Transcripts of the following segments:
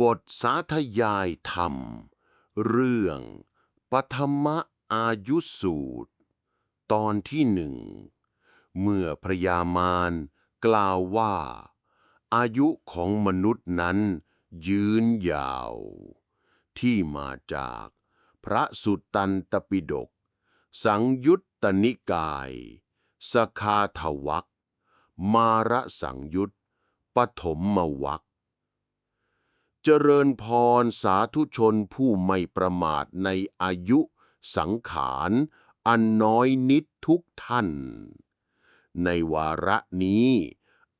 บทสาธยายธรรม เรื่องปฐมอายุสูตร ตอนที่หนึ่ง เมื่อพระยามารกล่าวว่า อายุของมนุษย์นั้นยืนยาว ที่มาจากพระสุตตันตปิฎกสังยุตตนิกาย สคาทวักมารสังยุตปฐมมวัก เจริญพรสาธุชนผู้ไม่ประมาทในอายุสังขาร อันน้อยนิดทุกท่าน ในวาระนี้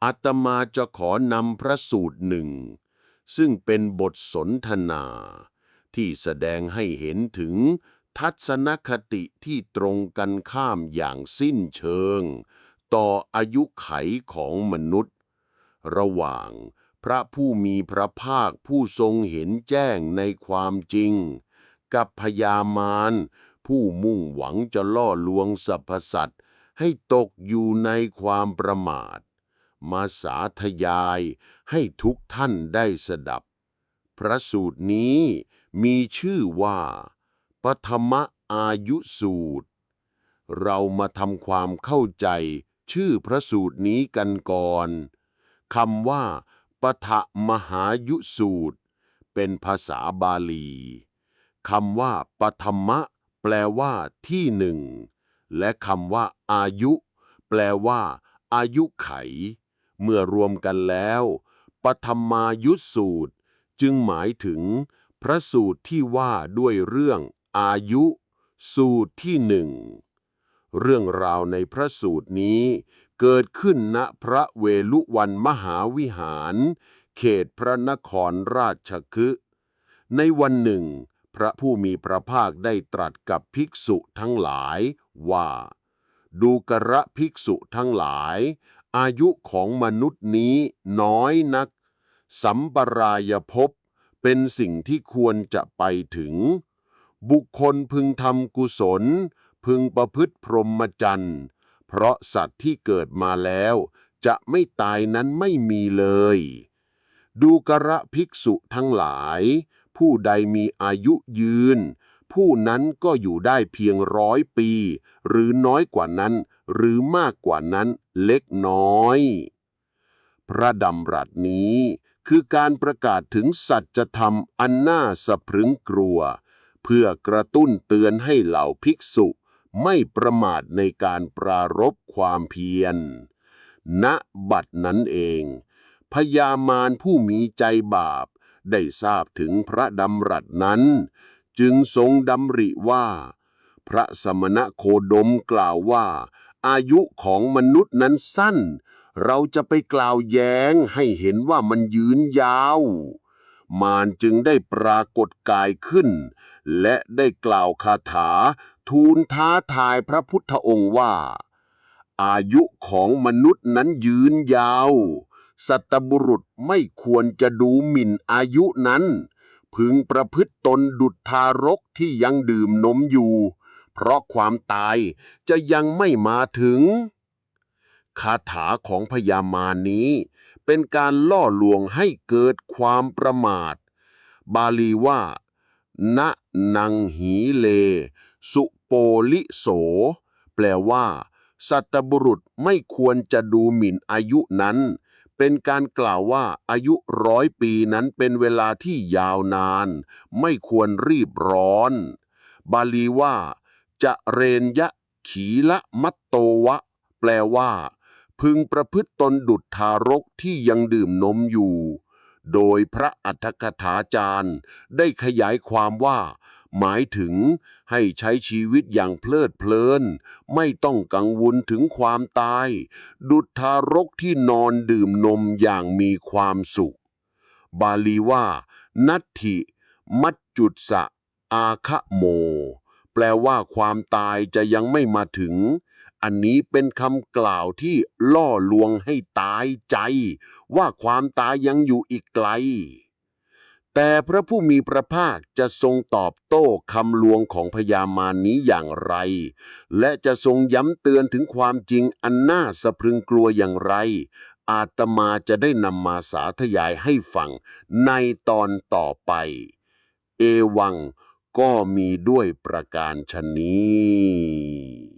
อาตมาจะขอนำพระสูตรหนึ่ง ซึ่งเป็นบทสนทนา ที่แสดงให้เห็นถึงทัศนคติที่ตรงกันข้ามอย่างสิ้นเชิง ต่ออายุไขของมนุษย์ ระหว่าง พระผู้มีพระภาคผู้ทรงเห็นแจ้งในความจริง กับพยามารผู้มุ่งหวังจะล่อลวงสรรพสัตว์ให้ตกอยู่ในความประมาท มาสาธยายให้ทุกท่านได้สดับ พระสูตรนี้มีชื่อว่าปฐมอายุสูตร เรามาทำความเข้าใจชื่อพระสูตรนี้กันก่อน คำว่าปฐมหายุสูตร เป็นภาษาบาลีคำว่าปฐมะ แปลว่าที่หนึ่ง และคำว่า อายุ แปลว่า อายุไข เมื่อรวมกันแล้วปฐมายุสูตร จึงหมายถึง พระสูตรที่ว่าด้วยเรื่อง อายุ สูตรที่หนึ่งเรื่องราวในพระสูตรนี้ เกิดขึ้นณพระเวลุวันมหาวิหาร เขตพระนครราชคฤห์ในวันหนึ่ง พระผู้มีพระภาคได้ตรัสกับภิกษุทั้งหลายว่า ดูกระภิกษุทั้งหลาย อายุของมนุษย์นี้น้อยนัก สัมปรายภพเป็นสิ่งที่ควรจะไปถึง บุคคลพึงทำกุศล พึงประพฤติพรหมจรรย์ เพราะสัตว์ที่เกิดมาแล้ว จะไม่ตายนั้นไม่มีเลย ดูกระภิกษุทั้งหลาย ผู้ใดมีอายุยืน ผู้นั้นก็อยู่ได้เพียงร้อยปี หรือน้อยกว่านั้น หรือมากกว่านั้นเล็กน้อย พระดำรัสนี้คือการประกาศถึงสัจธรรมอันน่าสะพรึงกลัว เพื่อกระตุ้นเตือนให้เหล่าภิกษุ ไม่ประมาทในการปรารบความเพียร ณ บัดนั้นเอง พญามารผู้มีใจบาป ได้ทราบถึงพระดำรัสนั้น จึงทรงดำริว่า พระสมณะโคดมกล่าวว่า อายุของมนุษย์นั้นสั้น เราจะไปกล่าวแย้งให้เห็นว่ามันยืนยาว มารจึงได้ปรากฏกายขึ้น และได้กล่าวคาถา ทูลท้าทายพระพุทธองค์ว่า อายุของมนุษย์นั้นยืนยาว สัตบุรุษไม่ควรจะดูหมิ่นอายุนั้น พึงประพฤติตนดุจทารกที่ยังดื่มนมอยู่ เพราะความตายจะยังไม่มาถึง คาถาของพญามารนี้ เป็นการล่อลวงให้เกิดความประมาท บาลีว่าณนังหีเล สุ โปลิโส แปลว่า สัตบุรุษไม่ควรจะดูหมิ่นอายุนั้น เป็นการกล่าวว่าอายุร้อยปีนั้นเป็นเวลาที่ยาวนาน ไม่ควรรีบร้อน บาลีว่า จะเรนยะขีละมัตโตวะ แปลว่า พึงประพฤติตนดุจทารกที่ยังดื่มนมอยู่ โดยพระอัฏฐกถาจารย์ ได้ขยายความว่า หมายถึงให้ใช้ชีวิตอย่างเพลิดเพลิน ไม่ต้องกังวลถึงความตาย ดุจทารกที่นอนดื่มนมอย่างมีความสุข บาลีว่า นัตถิ มัจจุตสะ อาคะโม แปลว่าความตายจะยังไม่มาถึง อันนี้เป็นคำกล่าวที่ล่อลวงให้ตายใจ ว่าความตายยังอยู่อีกไกล แต่พระผู้มีพระภาคจะทรงตอบโต้คำลวงของพญามารนี้อย่างไร และจะทรงย้ำเตือนถึงความจริงอันน่าสะพรึงกลัวอย่างไร อาตมาจะได้นำมาสาธยายให้ฟังในตอนต่อไป เอวังก็มีด้วยประการชนนี้